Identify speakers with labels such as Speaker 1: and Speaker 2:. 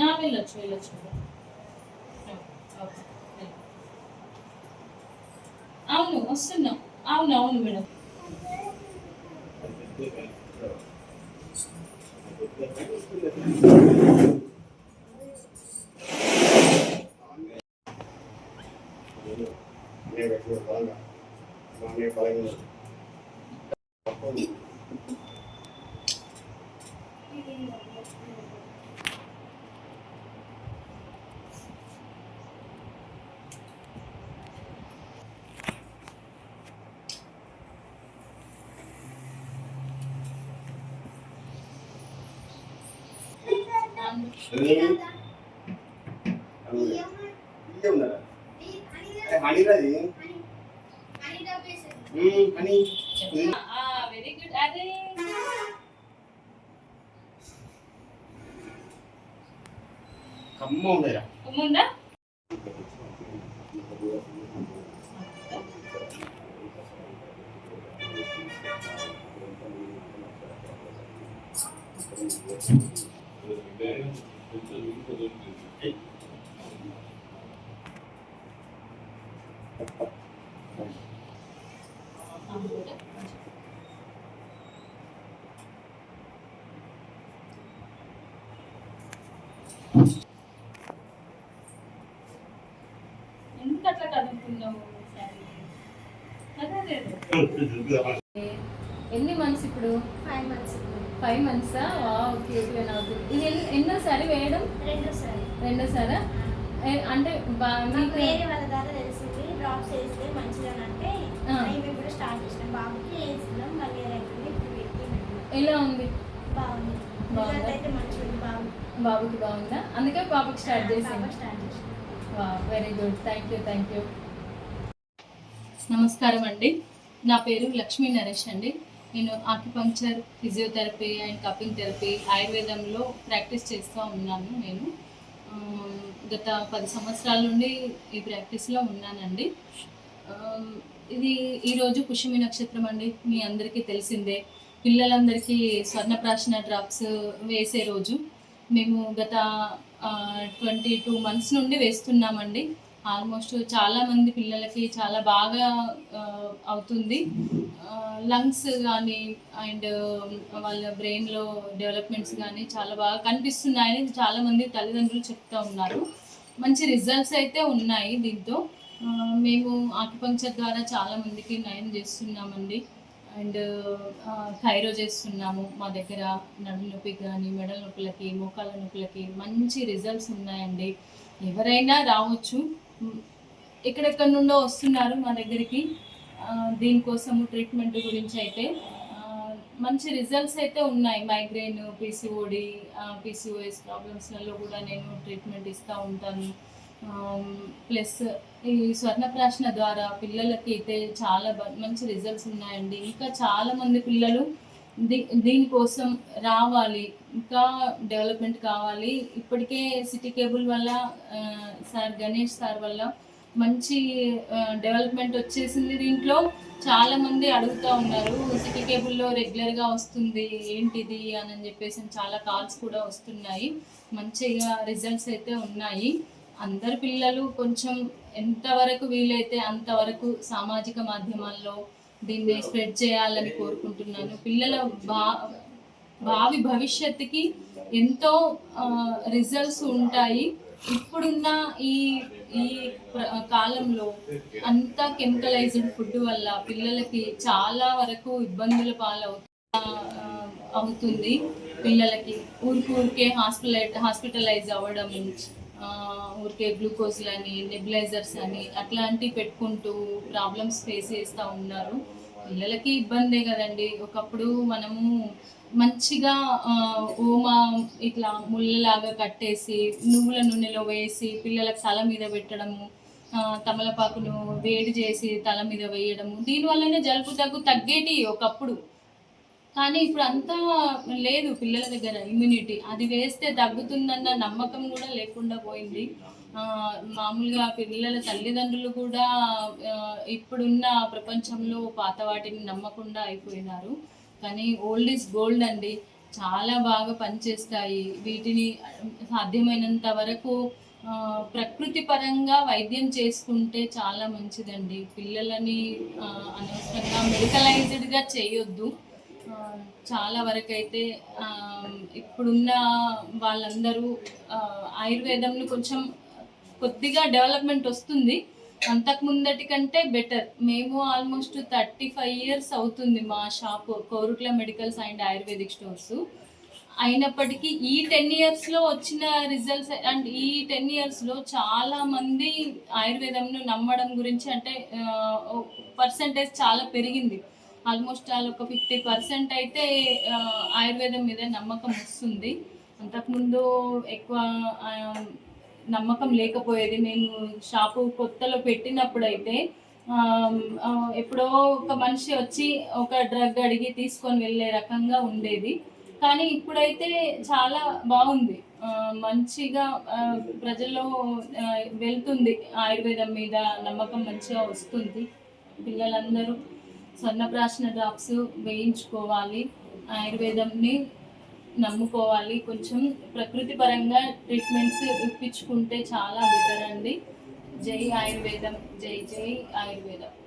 Speaker 1: ఆ, వెళ్ళొచ్చు వెళ్ళొచ్చు. అవును వస్తున్నాం. అవును అవును madam.
Speaker 2: Thank you.
Speaker 1: Very good అదే
Speaker 2: కమ్మ ఉండేరా
Speaker 1: ముందా ఎందుకు అట్లా కదులుతున్నావు ఎన్ని మంత్స్ ఇప్పుడు?
Speaker 3: ఫైవ్ మంత్స్
Speaker 1: ఫైవ్ మంత్సా క్యూట్గా నవ్వుతుంది ఇది ఎన్ని- ఎన్నోసారి వేయడం?
Speaker 3: రెండోసారి
Speaker 1: రెండోసారా ఏ- అంటే మీకు
Speaker 3: వేరే వాళ్ళ ద్వారా తెలిసింది. డ్రాప్స్ వేస్తే మంచిగా అంటే
Speaker 1: ఆ.
Speaker 3: మేము కూడా స్టార్ట్ చేసినాం. బాబుకి వేస్తున్నాం ఇప్పుడు పెట్టి
Speaker 1: ఎలా ఉంది?
Speaker 3: బాగుంది.
Speaker 1: బాగుందా?
Speaker 3: ఉంది బాబు.
Speaker 1: బాబుకి బాగుందా? అందుకే పాపకి స్టార్ట్
Speaker 3: బాబు స్టార్ట్ చేసినాం
Speaker 1: very good thank you thank you నమస్కారం అండి. నా పేరు లక్ష్మీ నరేష్ అండి. నేను acupuncture physiotherapy and cupping therapy ఆయుర్వేదంలో ప్రాక్టీస్ చేస్తూ ఉన్నాను నేను. గత పది సంవత్సరాల నుండి ఈ ప్రాక్టీస్లో ఉన్నానండి. ఇది ఈరోజు పుష్యమి నక్షత్రం అండి. మీ అందరికీ తెలిసిందే. పిల్లలందరికీ స్వర్ణప్రాశన డ్రాప్స్ వేసే రోజు. మేము గత ట్వంటీ టూ మంత్స్ నుండి వేస్తున్నామండి. ఆల్మోస్ట్ చాలా మంది పిల్లలకి చాలా బాగా అవుతుంది. లంగ్స్ కానీ అండ్ వాళ్ళ బ్రెయిన్లో డెవలప్మెంట్స్ కానీ చాలా బాగా కనిపిస్తున్నాయని చాలా మంది తల్లిదండ్రులు చెప్తా ఉన్నారు. మంచి రిజల్ట్స్ అయితే ఉన్నాయి దీంతో. మేము ఆక్యుపంక్చర్ ద్వారా చాలా మందికి నయం చేస్తున్నామండి. అండ్ థైరో చేస్తున్నాము మా దగ్గర. నడుము నొప్పికి కానీ మెడల నొప్పులకి మోకాళ్ళ నొప్పులకి మంచి రిజల్ట్స్ ఉన్నాయండి. ఎవరైనా రావచ్చు. ఎక్కడెక్కడి నుండో వస్తున్నారు మా దగ్గరికి. దీనికోసము ట్రీట్మెంట్ గురించి అయితే మంచి రిజల్ట్స్ అయితే ఉన్నాయి. మైగ్రేన్ పీసీఓడి పీసీఓఎస్ ప్రాబ్లమ్స్లలో కూడా నేను ట్రీట్మెంట్ ఇస్తూ ఉంటాను. ప్లస్ ఈ స్వర్ణప్రాశన ద్వారా పిల్లలకి అయితే చాలా మంచి రిజల్ట్స్ ఉన్నాయండి. ఇంకా చాలామంది పిల్లలు దీ దీనికోసం రావాలి. ఇంకా డెవలప్మెంట్ కావాలి. ఇప్పటికే సిటీ కేబుల్ వల్ల సార్ గణేష్ సార్ వల్ల మంచి డెవలప్మెంట్ వచ్చేసింది దీంట్లో. చాలా మంది అడుగుతూ ఉన్నారు సిటీ కేబుల్లో రెగ్యులర్గా వస్తుంది ఏంటిది అని చెప్పేసి చాలా కాల్స్ కూడా వస్తున్నాయి. మంచిగా రిజల్ట్స్ అయితే ఉన్నాయి. అందరు పిల్లలు కొంచెం ఎంతవరకు వీలైతే అంతవరకు సామాజిక మాధ్యమాల్లో దీన్ని స్ప్రెడ్ చేయాలని కోరుకుంటున్నాను. పిల్లల బా భావి భవిష్యత్తుకి ఎంతో రిజల్ట్స్ ఉంటాయి. ఇప్పుడున్న ఈ ఈ కాలంలో అంతా కెమికలైజ్డ్ ఫుడ్ వల్ల పిల్లలకి చాలా వరకు ఇబ్బందుల పాలవు అవుతుంది. పిల్లలకి ఊరికి ఊరికే హాస్పిటలైజ్ హాస్పిటలైజ్ అవ్వడం ఊరికే ఊరికే గ్లూకోజ్లని నెబిలైజర్స్ అని అట్లాంటివి పెట్టుకుంటూ ప్రాబ్లమ్స్ ఫేస్ చేస్తూ ఉన్నారు. పిల్లలకి ఇబ్బందే కదండి. ఒకప్పుడు మనము మంచిగా ఓమా ఇట్లా ముళ్ళలాగా కట్టేసి నువ్వుల నూనెలో వేసి పిల్లలకు తల మీద పెట్టడము తమలపాకును వేడి చేసి తల మీద వేయడము దీనివల్లనే జలుబు దగ్గు తగ్గేటి ఒకప్పుడు. కానీ ఇప్పుడు అంతా లేదు పిల్లల దగ్గర ఇమ్యూనిటీ అది వేస్తే తగ్గుతుందన్న నమ్మకం కూడా లేకుండా పోయింది. మామూలుగా పిల్లల తల్లిదండ్రులు కూడా ఇప్పుడున్న ప్రపంచంలో పాత వాటిని నమ్మకుండా అయిపోయినారు. కానీ ఓల్డ్ ఈజ్ గోల్డ్ అండి. చాలా బాగా పనిచేస్తాయి. వీటిని సాధ్యమైనంత వరకు ప్రకృతి పరంగా వైద్యం చేసుకుంటే చాలా మంచిదండి. పిల్లలని అనవసరంగా మెడికలైజ్డ్గా చేయొద్దు. చాలా వరకు అయితే ఇప్పుడున్న వాళ్ళందరూ ఆయుర్వేదంను ఆయుర్వేదంలో కొంచెం కొద్దిగా డెవలప్మెంట్ వస్తుంది. అంతకు ముందటి కంటే బెటర్. మేము ఆల్మోస్ట్ థర్టీ ఫైవ్ ఇయర్స్ అవుతుంది మా shop Korutla medicals and ayurvedic stores. అయినప్పటికీ ఈ టెన్ ఇయర్స్లో వచ్చిన రిజల్ట్స్ అండ్ ఈ టెన్ ఇయర్స్లో చాలా మంది ఆయుర్వేదంను నమ్మడం గురించి అంటే పర్సంటేజ్ చాలా పెరిగింది. ఆల్మోస్ట్ వాళ్ళు ఒక ఫిఫ్టీ పర్సెంట్ అయితే ఆయుర్వేదం మీద నమ్మకం వస్తుంది. అంతకుముందు ఎక్కువ నమ్మకం లేకపోయేది. నేను షాపు కొత్తలో పెట్టినప్పుడు అయితే ఎప్పుడో ఒక మనిషి వచ్చి ఒక డ్రగ్ అడిగి తీసుకొని వెళ్ళే రకంగా ఉండేది. కానీ ఇప్పుడైతే చాలా బాగుంది. మంచిగా ప్రజల్లో వెళ్తుంది. ఆయుర్వేదం మీద నమ్మకం మంచిగా వస్తుంది. పిల్లలందరూ స్వర్ణప్రాశన డ్రాప్స్ వేయించుకోవాలి. ఆయుర్వేదంని నమ్ముకోవాలి. కొంచెం ప్రకృతి పరంగా ట్రీట్మెంట్స్ ఇప్పించుకుంటే చాలా బెటర్ అండి. జై ఆయుర్వేదం. జై జై ఆయుర్వేదం.